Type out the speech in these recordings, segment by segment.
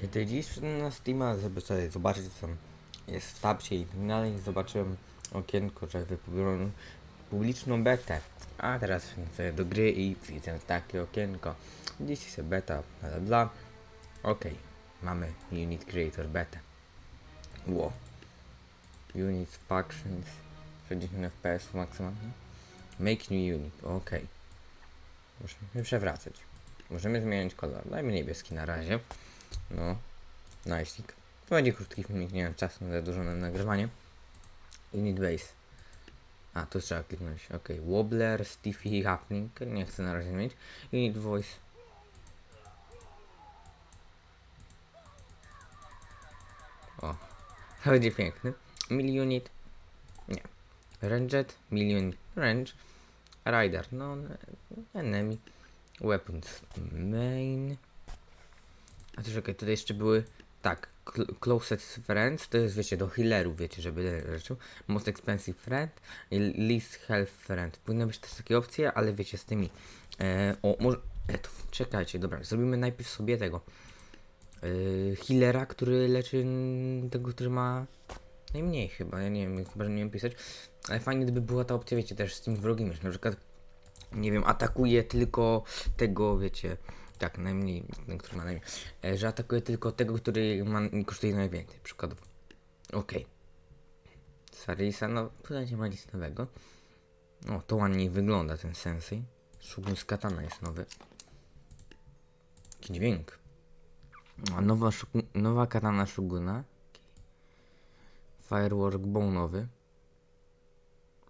Kiedy dziś na Steama, żeby sobie zobaczyć co jest w tabcie i tak zobaczyłem okienko, że wypublikowano publiczną betę. A teraz sobie do gry i widzę takie okienko. Dziś jest beta, bla bla. Okej, mamy Unit Creator beta. Ło. Unit Factions 60 FPS maksymalnie. Make new unit, okej. Musimy przewracać. Możemy zmieniać kolor. Dajmy niebieski na razie. No, najsik. To będzie krótki filmik, nie mam czasu za dużo na nagrywanie. Unit base. A, tu trzeba kliknąć. Ok, Wobbler, Stiffy, Happening. Nie chcę na razie mieć. Unit voice. O, to będzie piękny. Mill. Nie. Ranged, million range. Rider, no, enemy. Weapons main. A to czekaj, tutaj jeszcze były. Tak, cl- Closest Friends to jest wiecie do healerów, wiecie, żeby leczył. Most Expensive Friend i Least Health Friend. Powinny być też takie opcje, ale wiecie, z tymi. E, o, może. E, to, czekajcie, dobra, zrobimy najpierw sobie tego. E, healera, który leczy tego, który ma najmniej chyba. Ja nie wiem, chyba że nie wiem pisać. Ale fajnie, gdyby była ta opcja, wiecie, też z tym wrogim, że na przykład nie wiem, atakuje tylko tego, wiecie, tak, najmniej, ten, który ma najmniej, e, że atakuje tylko tego, który ma, kosztuje najwięcej, przykładowo. Okej. Sarisa, no, tutaj nie ma nic nowego. O, to ładniej wygląda ten Sensei. Shogun z Katana jest nowy. Jaki dźwięk. A nowa, nowa Katana Shoguna. Firework Bone'owy.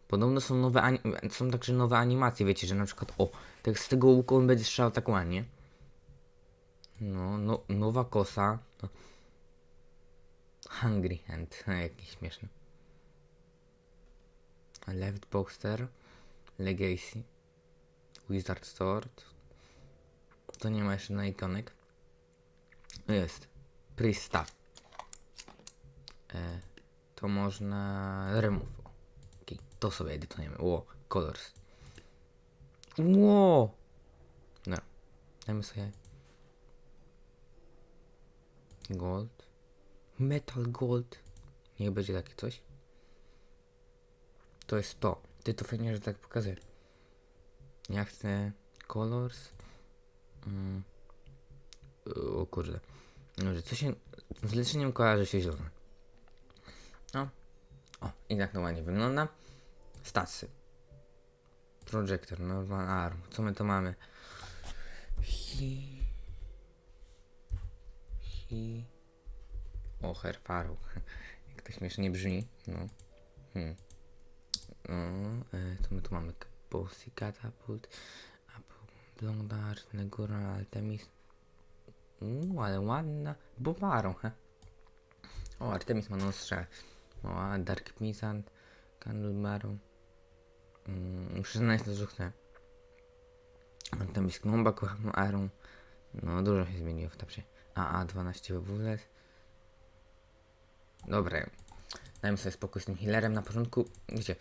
Podobno są nowe, są także nowe animacje, wiecie, że na przykład, o, tak z tego łuku on będzie strzelał tak ładnie. No, no nowa kosa. No. Hungry Hand, jakiś śmieszny. Left Boxer, Legacy, Wizard Sword. To nie ma jeszcze na ikonek. Jest. Prista. E, to można remove. Okej, to sobie edytujemy. Ło, colors. Ło! No. Dajmy sobie. Gold. Metal gold. Niech będzie takie coś. To jest to. Ty to fajnie, że tak pokazuję. Ja chcę colors. Mm. O kurde. No, że co się. Z leczeniem kojarzy się zielone. No. O, i tak to ładnie wygląda. Stacy. Projector, normal arm. Co my to mamy? Hi. Hi. O, herfaru. Jak to śmiesznie brzmi. No. Hmm. E, to my tu mamy Bossy Catapult, Blondar, Negura, Artemis. Uuu, ale ładna. Bobarą, he. O, Artemis ma nostrze. O, Dark Pisant, Candlebaron. Mm, znaleźć to, że chcę. Artemis Knumba, kocham Arum. No, dużo się zmieniło w tapcie. AA12 WWS. Dobra. Dajmy sobie spokój z tym healerem na początku. Wiecie.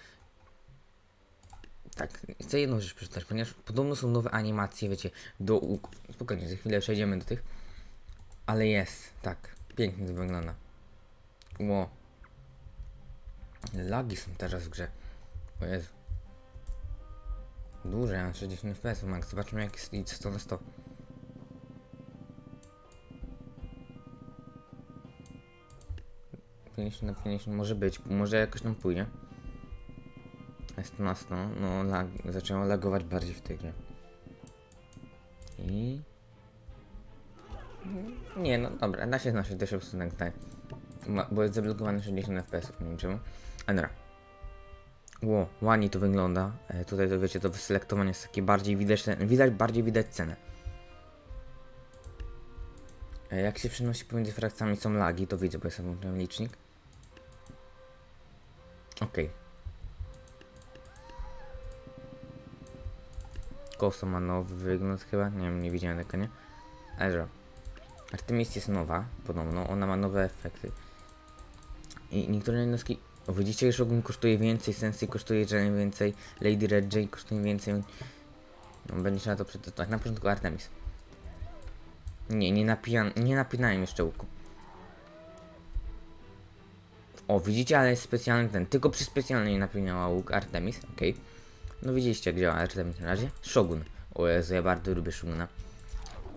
Tak, chcę jedną rzecz przeczytać, ponieważ podobno są nowe animacje, wiecie, do. Spokojnie, za chwilę przejdziemy do tych. Ale jest, tak. Pięknie to wygląda. Ło. Lagi są teraz w grze. O Jezu. Duże, ja mam 60 FPS, max. Zobaczmy jak jest i 100 na 100. Na 50 może być, może jakoś nam pójdzie. Jest na 100, no lag, zaczęło lagować bardziej w tej grze. I... Nie, no dobra, da się się usunąć tutaj. Ma- Bo jest zablokowany 60 FPS, nie wiem czemu. Ale dobra. Ło, ładnie to wygląda. E, tutaj to wiecie, to wyselektowanie jest takie bardziej widoczne, widać, bardziej widać cenę. E, jak się przenosi pomiędzy frakcjami są lagi, to widzę, bo ja sobie włączyłem licznik. Okej. Kosa ma nowy wygląd chyba, nie wiem, nie widziałem tego, nie? Ale. Artemis jest nowa, podobno, ona ma nowe efekty. I niektóre jednostki... Widzicie, że Shogun kosztuje więcej, Sensei kosztuje że więcej, Lady Red J kosztuje więcej. No, będzie trzeba to przetestować. Na początku Artemis. Nie, nie napijam, nie napinałem jeszcze łuku. O, widzicie, ale jest specjalny ten. Tylko przy specjalnej napinała łuk Artemis, okej. No widzieliście jak działa Artemis na razie. Shogun. O Jezu, ja bardzo lubię Shoguna.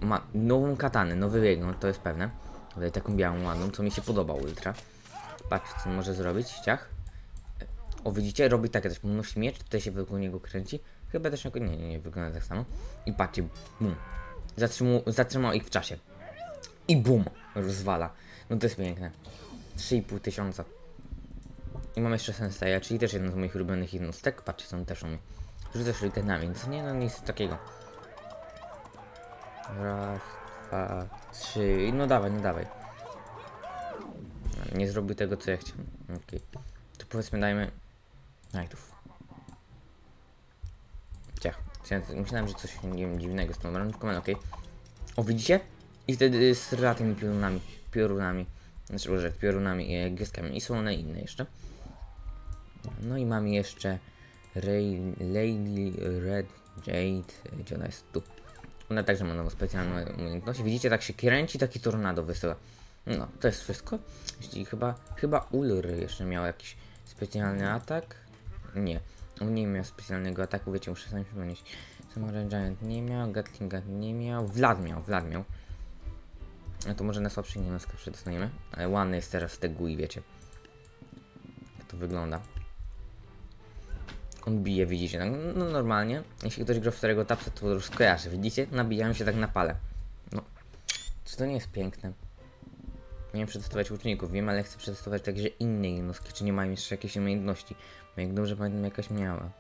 Ma nową katanę, nowy biegną, to jest pewne. Tutaj taką białą ładną, co mi się podoba ultra. Patrzcie, co on może zrobić, ciach. O, widzicie, robi takie też, nosi miecz, tutaj się wokół niego kręci. Chyba też nie, nie, nie, wygląda tak samo. I patrzcie, bum. Zatrzymał ich w czasie. I bum, rozwala. No to jest piękne. 3,5 tysiąca. I mam jeszcze Senseiya, czyli też jedno z moich ulubionych jednostek. Patrzcie, są też u mnie. Rzucę shurikenami, więc nie no nic takiego. Raz, dwa, trzy. No dawaj, no dawaj. Nie zrobił tego, co ja chciałem. Okej. To powiedzmy dajmy... Knightów. Ciach. Myślałem, że coś nie wiem, dziwnego z tą rączką, ale okej. O, widzicie? I wtedy z tymi piorunami. Piorunami. Znaczy, może piorunami i gwiazdkami. I są one inne jeszcze. No i mamy jeszcze Lady Red Jade. Gdzie ona jest? Tu. Ona także ma nową specjalną umiejętność. Widzicie, tak się kręci, taki tornado wysyła. No, to jest wszystko. Jeśli chyba, chyba Ulr jeszcze miał jakiś specjalny atak. Nie, on nie miał specjalnego ataku, wiecie, muszę sobie przypomnieć. Samurai Giant nie miał, Gatlinga nie miał, Vlad miał, Vlad miał. No to może na słabszych jednostkach przedostaniemy. Ale ładny jest teraz te GUI, wiecie. Jak to wygląda. On bije, widzicie, tak, no normalnie. Jeśli ktoś gra w starego tapsa, to już skojarzy, widzicie? Nabijają się tak na pale. No. Czy to nie jest piękne? Miałem przetestować łuczników, wiem, ale chcę przetestować także inne jednostki, czy nie mają jeszcze jakiejś umiejętności. Bo jak dobrze pamiętam, jakaś miała.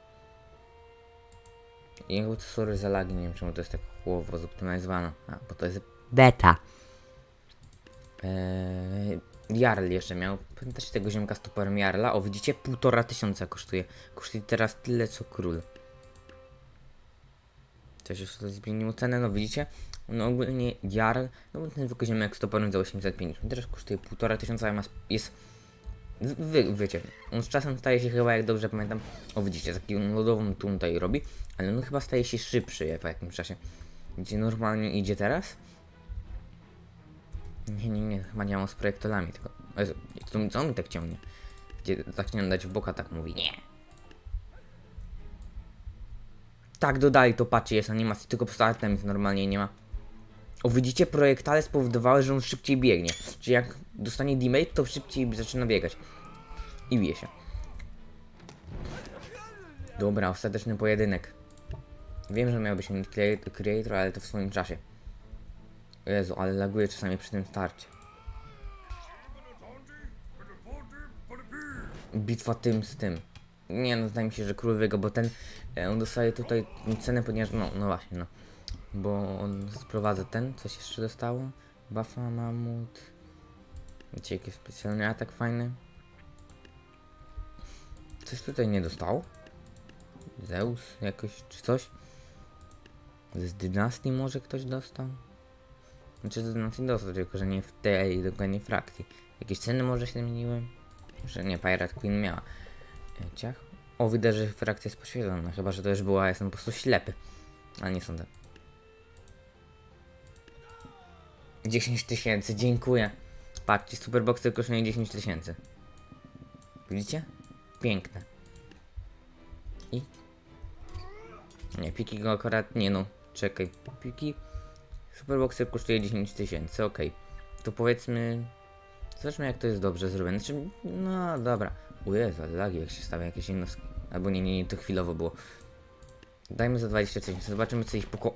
I jakby to sorry za lagi, nie wiem czemu to jest tak chłowo zoptymalizowane. A, bo to jest beta. Eee, Jarl jeszcze miał. Pamiętacie tego ziomka z toporem Jarla? O, widzicie? Półtora tysiąca kosztuje. Kosztuje teraz tyle, co król. Coś już zmieniło cenę, no widzicie? No ogólnie Jarl, no ten zwykły ziomek z toporem za 850. Teraz kosztuje półtora tysiąca, a jest... Wy, wiecie, on z czasem staje się chyba, jak dobrze pamiętam, o widzicie, taką lodową tu tutaj robi, ale no chyba staje się szybszy po jakimś czasie. Gdzie normalnie idzie teraz? Nie, nie, nie, chyba nie z projektolami, tylko... Co, mi tak ciągnie? Gdzie zaczniemy dać w boka, tak mówi, nie. Tak, dodali to, patrzcie, jest animacja, tylko po startem normalnie nie ma. O, widzicie, projektale spowodowały, że on szybciej biegnie. Czyli jak dostanie damage, to szybciej zaczyna biegać. I bije się. Dobra, ostateczny pojedynek. Wiem, że miał być Creator, ale to w swoim czasie. Jezu, ale laguje czasami przy tym starcie. Bitwa tym z tym. Nie no, zdaje mi się, że król wygra, bo ten, e, on dostaje tutaj cenę, ponieważ, no, no właśnie, no. Bo on sprowadza ten, coś jeszcze dostało. Buffa, mamut. Wiecie, jakiś specjalny atak fajny. Coś tutaj nie dostał? Zeus jakoś, czy coś? Z dynastii może ktoś dostał? Znaczy z dynastii dostał, tylko że nie w tej dokładnie frakcji. Jakieś ceny może się zmieniły? Że nie, Pirate Queen miała. E, Ciach? O, widać, że frakcja jest poświęcona, chyba, że to już była, jestem po prostu ślepy. Ale nie sądzę. 10 tysięcy, dziękuję. Patrzcie, superboxy kosztują 10 tysięcy. Widzicie? Piękne. I? Nie, piki go akurat, nie no, czekaj. Piki, superboxer kosztuje 10 tysięcy, okej. To powiedzmy, zobaczmy jak to jest dobrze zrobione. Znaczy, no dobra. Ale lagi jak się stawia jakieś jednostki. Albo nie, nie, nie, to chwilowo było. Dajmy za 20 tysięcy, zobaczymy co ich poko...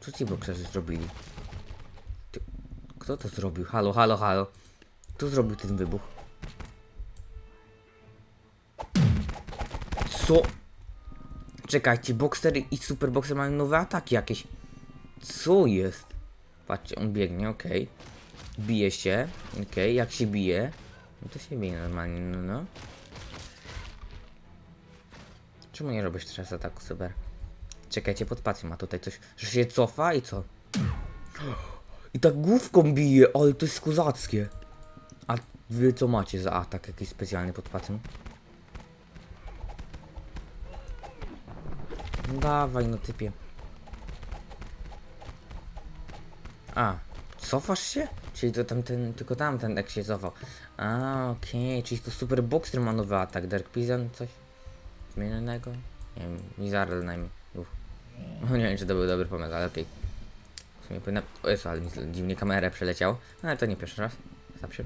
Co ci bokserzy zrobili? Ty... Kto to zrobił? Halo, halo, halo. Kto zrobił ten wybuch? Co? Czekajcie, Boxer i Superboxer mają nowe ataki jakieś. Co jest? Patrzcie, on biegnie, okej. Bije się, okej, jak się bije? No to się bije normalnie, no no. Czemu nie robisz teraz ataku, super? Czekajcie, pod pacją ma tutaj coś, że się cofa i co? I tak główką bije, ale to jest kozackie. A wy co macie za atak jakiś specjalny pod? No Dawaj, no typie. A, cofasz się? Czyli to tamten, tylko tamten tak się cofał. A, okej, czyli to Super Boxer ma nowy atak. Dark Pigeon, coś zmienionego? Nie wiem, Mizarl najmniej. No nie wiem, czy to był dobry pomysł, ale okej. W sumie powinna... O Jezu, ale mi dziwnie kamerę przeleciał. No, ale to nie pierwszy raz. Zaprzy.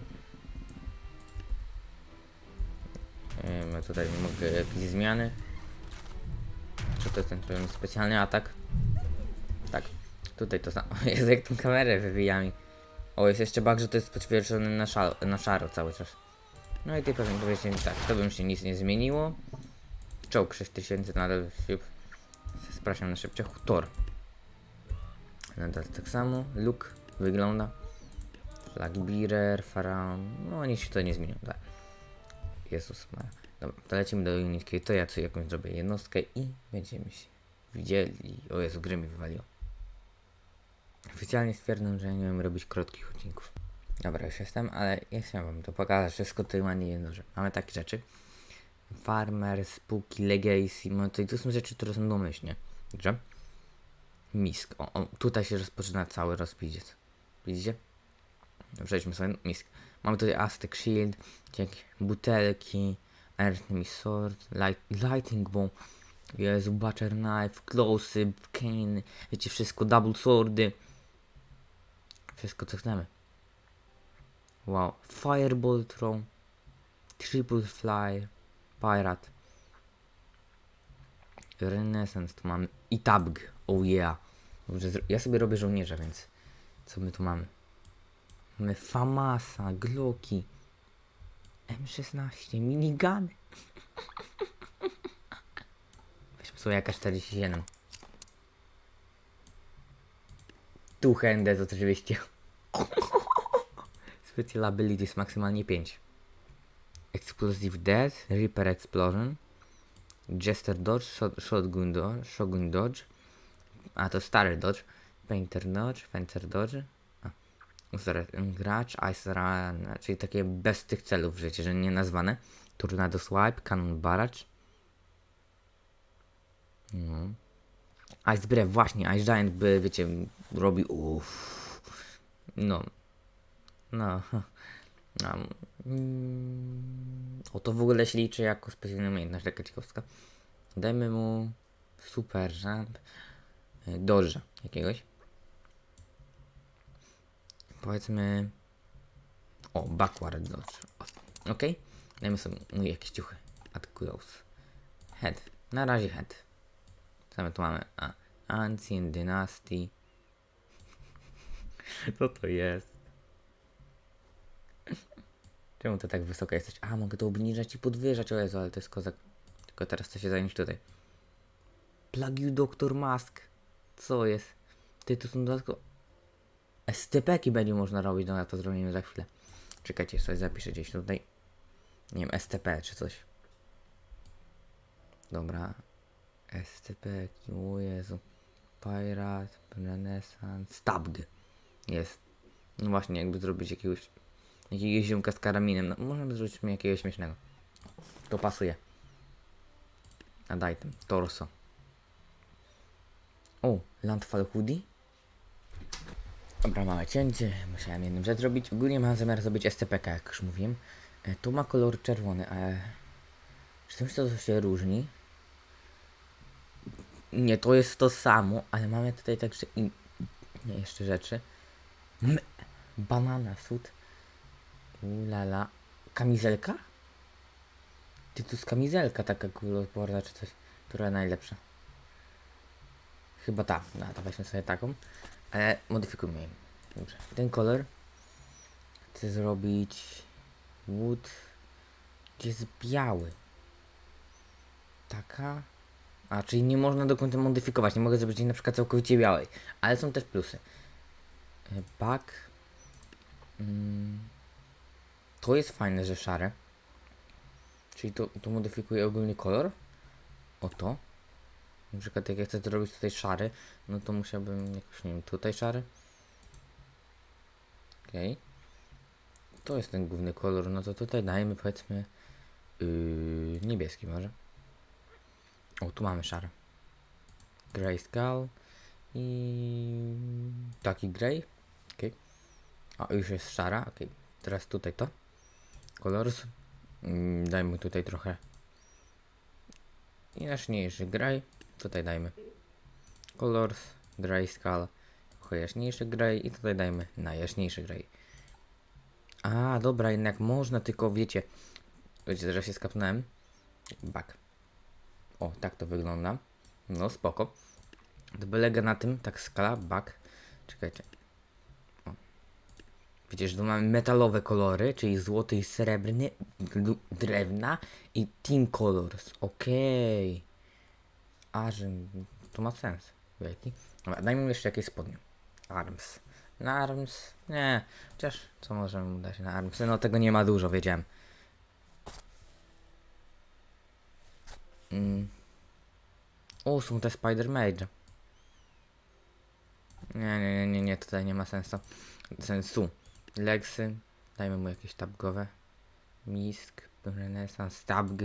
Yy, ma tutaj mogę jakieś zmiany. Czy to jest ten specjalny atak? Tak. Tutaj to samo. Jest jak tą kamerę wywija mi. O, jest jeszcze bug, że to jest potwierdzone na, na szaro cały czas. No i ty pewnie powiecie mi tak, to bym się nic nie zmieniło. Czołg 6000 nadal spraszam na szybciej. Tor. Nadal tak samo. Look wygląda. Flagbearer, Faraon. No nic się to nie zmieniło, tak. Jezus Maria. Dobra, to lecimy do unitki. To ja co jakąś zrobię jednostkę i będziemy się widzieli. O Jezu, gry mi wywaliło. Oficjalnie stwierdzam, że nie wiem robić krótkich odcinków. Dobra, już jestem, ale ja chciałem wam to pokazać. Wszystko tutaj ładnie jedno, że mamy takie rzeczy. Farmer, spółki, legacy, no to, to są rzeczy, które są domyślnie. Dobrze? Misk. O, o, tutaj się rozpoczyna cały rozpidziec. Widzicie? Przejdźmy sobie. Misk. Mamy tutaj Aztec Shield, jakieś butelki, Earthly Sword, light, Lighting Bomb, Jezu, Butcher Knife, Close, Cane, wiecie wszystko, Double Swordy. Wszystko co chcemy. Wow. Fireball Throw, Triple Fly, Pirate. Renaissance tu mamy. I Tabg. Oh yeah. Dobrze, ja sobie robię żołnierza, więc co my tu mamy? Mamy Famasa, Glocki, M16, minigany. Weźmy sobie jakaś 47. Tu Hendes oczywiście. Special abilities maksymalnie 5. Explosive Death, Reaper Explosion, Jester Dodge, shot, Shotgun Dodge, Shogun Dodge, a to stary Dodge, Painter Dodge, Fencer Dodge, Gracz, Ice Run, czyli takie bez tych celów w życiu, że nie nazwane, Tornado Swipe, Cannon Barrage, no. Ice Breath, właśnie, Ice Giant by, wiecie, robi uff, no, no, no. Mm, o to w ogóle się liczy jako specjalna umiejętność, taka ciekawska. Dajmy mu super jump, y, dodge jakiegoś. Powiedzmy, o, backward dodge. O, ok, dajmy sobie mu jakieś ciuchy. At close. Head. Na razie head. Co my tu mamy? A, Ancient Dynasty. Co to jest? Czemu to tak wysoko jesteś? A, mogę to obniżać i podwyżać. O Jezu, ale to jest kozak. Tylko teraz chcę się zająć tutaj. Plague Doctor Mask. Co jest? Ty, to są dodatkowo... STP-ki będzie można robić, no ja to zrobimy za chwilę. Czekajcie, sobie zapiszę gdzieś tutaj. Nie wiem, STP czy coś. Dobra. STP, o Jezu. Pirate, Renaissance, Stabg. Jest. No właśnie, jakby zrobić jakiegoś jakiegoś ziomka z karaminem. No, możemy zrobić mi jakiegoś śmiesznego. To pasuje. A daj ten. Torso. O, Landfall Hoodie. Dobra, małe cięcie. Musiałem jedną rzecz zrobić. Ogólnie mam zamiar zrobić SCPK, jak już mówiłem. E, tu ma kolor czerwony, ale... Czy czymś to się różni? Nie, to jest to samo, ale mamy tutaj także i... Nie, jeszcze rzeczy. M banana suit. Ulala. Kamizelka? Ty tu jest kamizelka taka kuloodporna czy coś, która najlepsza. Chyba ta. No, to weźmy sobie taką. Ale modyfikujmy ją. Dobrze. Ten kolor chcę zrobić wood, gdzie jest biały. Taka. A, czyli nie można do końca modyfikować. Nie mogę zrobić jej na przykład całkowicie białej. Ale są też plusy. E, Back. Mm. To jest fajne, że szare. Czyli to, to modyfikuje ogólny kolor. Oto. Na przykład jak ja chcę zrobić tutaj szary, no to musiałbym jakoś, nie wiem, tutaj szary. Okej. To jest ten główny kolor, no to tutaj dajemy powiedzmy yy, niebieski może. O, tu mamy szary. Grey Skull i taki grey. Okej. O, już jest szara, okej. Teraz tutaj to. Colors. Mm, dajmy tutaj trochę jaśniejszy graj. Tutaj dajmy Colors, Grayscale. Trochę jaśniejszy graj i tutaj dajmy na jaśniejszy graj. A, dobra, jednak można, tylko wiecie, wiecie, że się skapnąłem. Back. O, tak to wygląda. No, spoko. To wylega na tym, tak skala, back. Czekajcie. O. Że tu mamy metalowe kolory, czyli złoty i srebrny, drewna i team colors. Okej. A, że to ma sens. Wielki. Dobra, dajmy mu jeszcze jakieś spodnie. Arms. Na arms? Nie. Chociaż co możemy mu dać na arms? No tego nie ma dużo, wiedziałem. Mm. Są te Spider Mage. Nie, nie, nie, nie, nie, tutaj nie ma sensu. Sensu. Legsy. Dajmy mu jakieś tabgowe. Misk. Renesans. Tabg.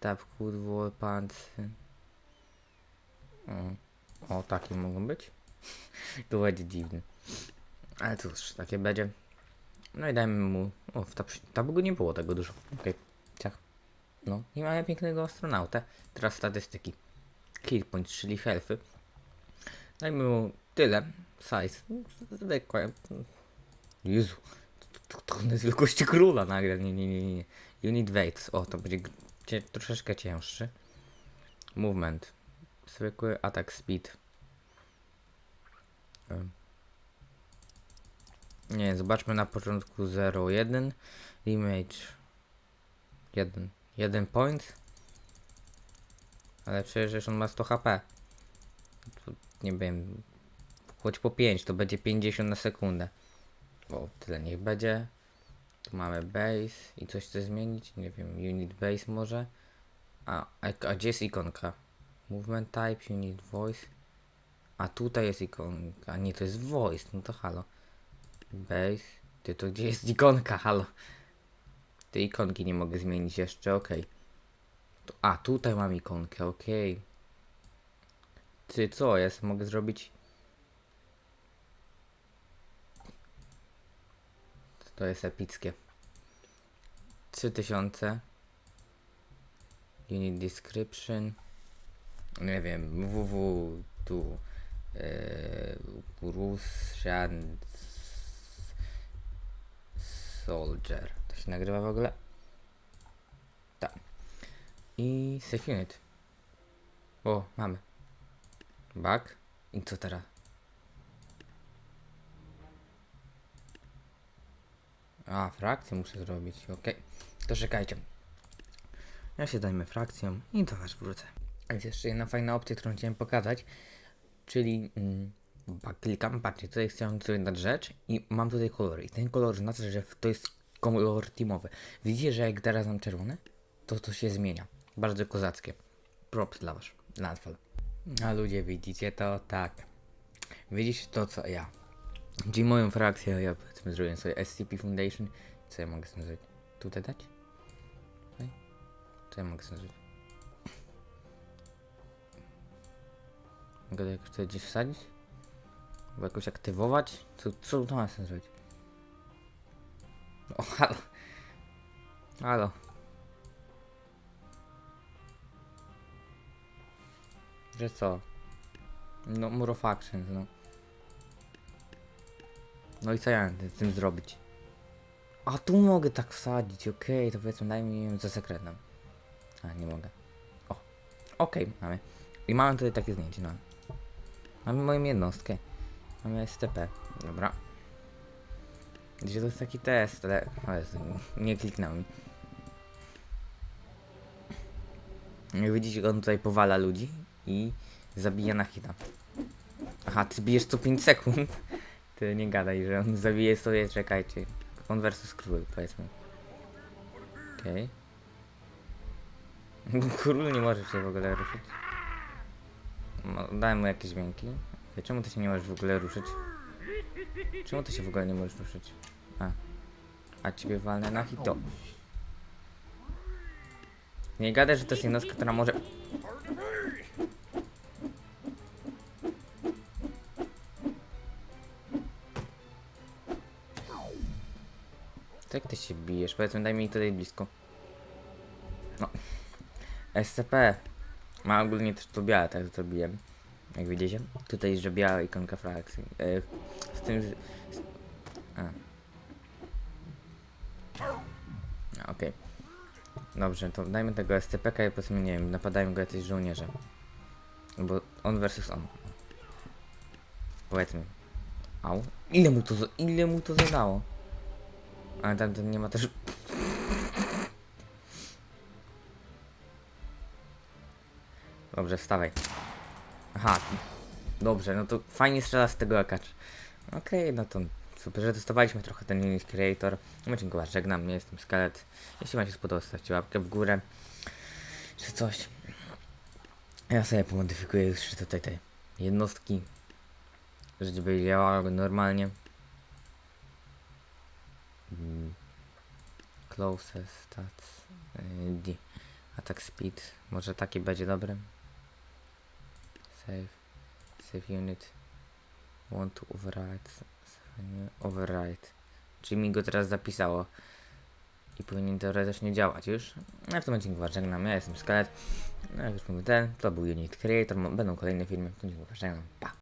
Tabkud, Wolpants. O. o, takie mogą być. to będzie dziwne. Ale cóż, takie będzie. No i dajmy mu. O, w tab tabgu nie było tego dużo. Okej, ciach. No i mamy pięknego astronautę. Teraz statystyki. Kill points, czyli healthy. Dajmy mu tyle. Size. Zwykłe. Jezu. To, to, to jest wielkości króla nagle. Nie, nie, nie, nie. Unit weights. O, to będzie cie, troszeczkę cięższy. Movement. Zwykły attack speed. Nie, zobaczmy na początku 0, 1. Image 1. 1 point. Ale przecież on ma 100 HP. Nie wiem. Choć po 5 to będzie 50 na sekundę. O, tyle niech będzie. Tu mamy base i coś chce zmienić. Nie wiem, unit base może. A, a, a gdzie jest ikonka? Movement type, unit voice. A tutaj jest ikonka. A nie, to jest voice. No to halo. Base. Ty to gdzie jest ikonka? Halo. Te ikonki nie mogę zmienić jeszcze. To- A, tutaj mam ikonkę, okej. Ty, co jest? Mogę zrobić... To jest epickie. 3000. Unit description. Nie wiem, www tu. Yy, Russian Soldier. Się nagrywa w ogóle? Tak. I save unit. O, mamy. Back. I co teraz? A, frakcję muszę zrobić. Okej. To czekajcie. Ja się zajmę frakcją i do was wrócę. A jest jeszcze jedna fajna opcja, którą chciałem pokazać. Czyli mm, klikam, patrzcie, tutaj chciałem sobie dać rzecz i mam tutaj kolory. I ten kolor znaczy, że to jest kolor teamowy. Widzicie, że jak teraz mam czerwony, to to się zmienia. Bardzo kozackie. Props dla was, dla. A ludzie, widzicie to? Tak. Widzicie to, co ja. Czyli moją frakcję, ja powiedzmy zrobiłem sobie SCP Foundation. Co ja mogę z tym zrobić? Tutaj dać? Co ja mogę z tym zrobić? Mogę to jakoś tutaj gdzieś wsadzić? Albo jakoś aktywować? Co, co to ma sens zrobić? O, halo. Halo. Że co? No, Muro Factions, no. No i co ja mam z tym zrobić? A tu mogę tak wsadzić, okej, to powiedzmy daj mi za sekretem. A, nie mogę. O, okej, mamy. I mamy tutaj takie zdjęcie, no. Mamy moją jednostkę. Mamy SCP, dobra. Gdzie to jest taki test, ale... O Jezu, nie kliknął mi. Widzicie, on tutaj powala ludzi i zabija na. Aha, ty bijesz co 5 sekund. Ty nie gadaj, że on zabije sobie, czekajcie. On versus król, powiedzmy. Okej. Król nie może się w ogóle ruszyć. No, dałem mu jakieś dźwięki. Czemu ty się nie możesz w ogóle ruszyć? Czemu ty się w ogóle nie możesz ruszyć? A. A ciebie walnę na hito. Nie gadaj, że to jest jednostka, która może... To jak ty się bijesz? Powiedzmy, daj mi tutaj blisko. No. SCP. Ma ogólnie też to białe, tak to biłem. Jak widzicie. Tutaj, że biała ikonka frakcji. E, z tym... Z... z- Okej. Dobrze, to dajmy tego SCP-ka i powiedzmy, nie wiem, napadają go jacyś żołnierze. Bo on versus on. Powiedzmy. Au. Ile mu to, ile mu to zadało? Ale tam ten nie ma też... Dobrze, wstawaj. Aha. Dobrze, no to fajnie strzela z tego akacz. Okej, no to super, że testowaliśmy trochę ten Unit Creator. No dziękuję, żegnam, ja jestem Skelet. Jeśli Wam się spodobało, stawcie łapkę w górę. Czy coś. Ja sobie pomodyfikuję już tutaj te jednostki. Żeby działały normalnie. Mm. Closest stats. y, D. Attack speed. Może taki będzie dobry. Save. Save unit. Want to override. Override. Czyli mi go teraz zapisało. I powinien teoretycznie działać już. No ja w tym odcinku was żegnam. Ja jestem Skelet. No jak już mówię ten, to był Unit Creator. Będą kolejne filmy. To dziękuję, żegnam. Pa.